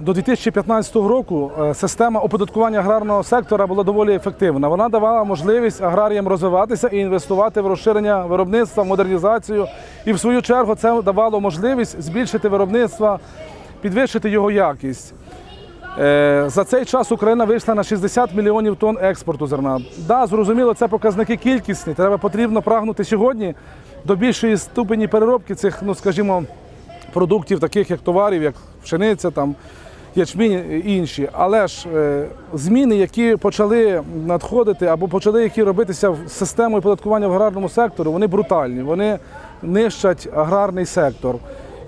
До 2015 року е, система оподаткування аграрного сектора була доволі ефективна. Вона давала можливість аграріям розвиватися і інвестувати в розширення виробництва, модернізацію. І в свою чергу це давало можливість збільшити виробництво, підвищити його якість. Е, За цей час Україна вийшла на 60 мільйонів тонн експорту зерна. Да, зрозуміло, це показники кількісні. Треба потрібно прагнути сьогодні до більшої ступені переробки цих, ну скажімо, продуктів, таких як товарів, як пшениця, там ячмінь інші. Але ж е, зміни, які почали надходити або почали які робитися в системою податкування в аграрному секторі, вони брутальні, вони нищать аграрний сектор.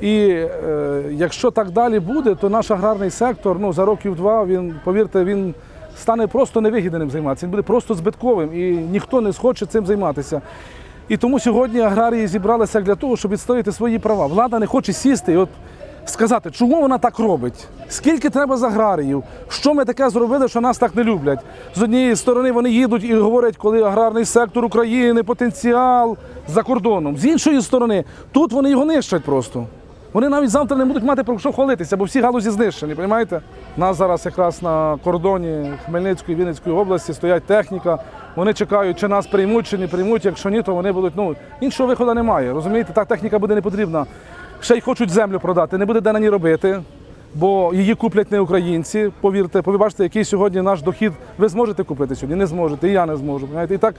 І е, якщо так далі буде, то наш аграрний сектор ну, за років два, він, повірте, він стане просто невигідним займатися. Він буде просто збитковим і ніхто не схоче цим займатися. І тому сьогодні аграрії зібралися для того, щоб відстояти свої права. Влада не хоче сісти і от сказати, чому вона так робить, скільки треба аграріїв, що ми таке зробили, що нас так не люблять. З однієї сторони вони їдуть і говорять, коли аграрний сектор України, потенціал за кордоном. З іншої сторони, тут вони його нищать просто. Вони навіть завтра не будуть мати про що хвалитися, бо всі галузі знищені, розумієте? Нас зараз якраз на кордоні Хмельницької Вінницької області стоять техніка. Вони чекають, чи нас приймуть, чи не приймуть. Якщо ні, то вони будуть. Ну іншого виходу немає. Розумієте, та техніка буде не потрібна. Ще й хочуть землю продати, не буде де на ній робити, бо її куплять не українці. Повірте, побачите, який сьогодні наш дохід. Ви зможете купити сьогодні? Не зможете, і я не зможу. І так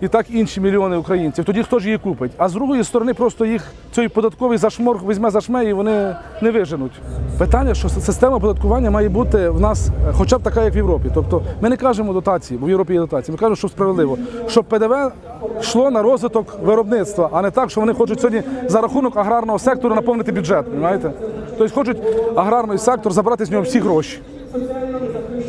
і так інші мільйони українців. Тоді хто ж її купить? А з другої сторони, просто їх цей податковий зашморг візьме зашме і вони не виженуть. Питання, що система оподаткування має бути в нас е, хоча б така, як в Європі. Тобто ми не кажемо дотації, бо в Європі є дотації. Ми кажемо, що справедливо, щоб ПДВ йшло на розвиток виробництва, а не так, що вони хочуть сьогодні за рахунок аграрного сектору наповнити бюджет. Розумієте? Тобто хочуть аграрний сектор забрати з нього всі гроші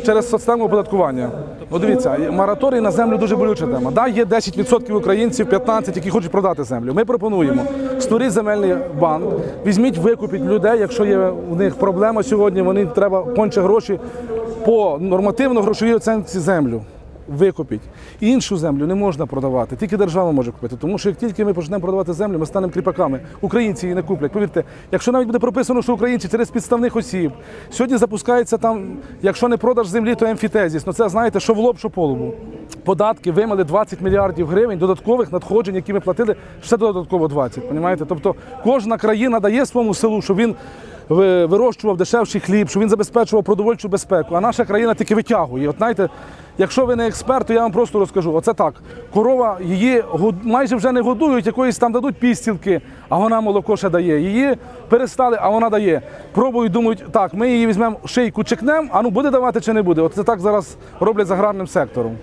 через систему оподаткування. Ну дивіться, мораторій на землю дуже болюча тема. Да, є 10% українців, 15%, які хочуть продати землю. Ми пропонуємо створіть земельний банк, візьміть, викупіть людей, якщо є у них проблема сьогодні, вони треба конче гроші по нормативно-грошовій оцінці землю. Викупіть. Іншу землю не можна продавати, тільки держава може купити. Тому що як тільки ми почнемо продавати землю, ми станемо кріпаками. Українці її не куплять. Повірте, якщо навіть буде прописано, що українці через підставних осіб сьогодні запускається там, якщо не продаж землі, то емфітезіс. Ну це знаєте, що в лоб, що по. Податки вимали 20 мільярдів гривень додаткових надходжень, які ми платили, ще додатково 20. Понімаєте? Тобто кожна країна дає своєму селу, щоб він вирощував дешевший хліб, щоб він забезпечував продовольчу безпеку. А наша країна тільки витягує. От знаєте, якщо ви не експерт, то я вам просто розкажу. Оце так. Корова її майже вже не годують, якоїсь там дадуть пістілки, а вона молоко ще дає. Її перестали, а вона дає. Пробують, думають, так, ми її візьмемо шийку, чекнемо, а ну буде давати чи не буде. Оце так зараз роблять з аграрним сектором.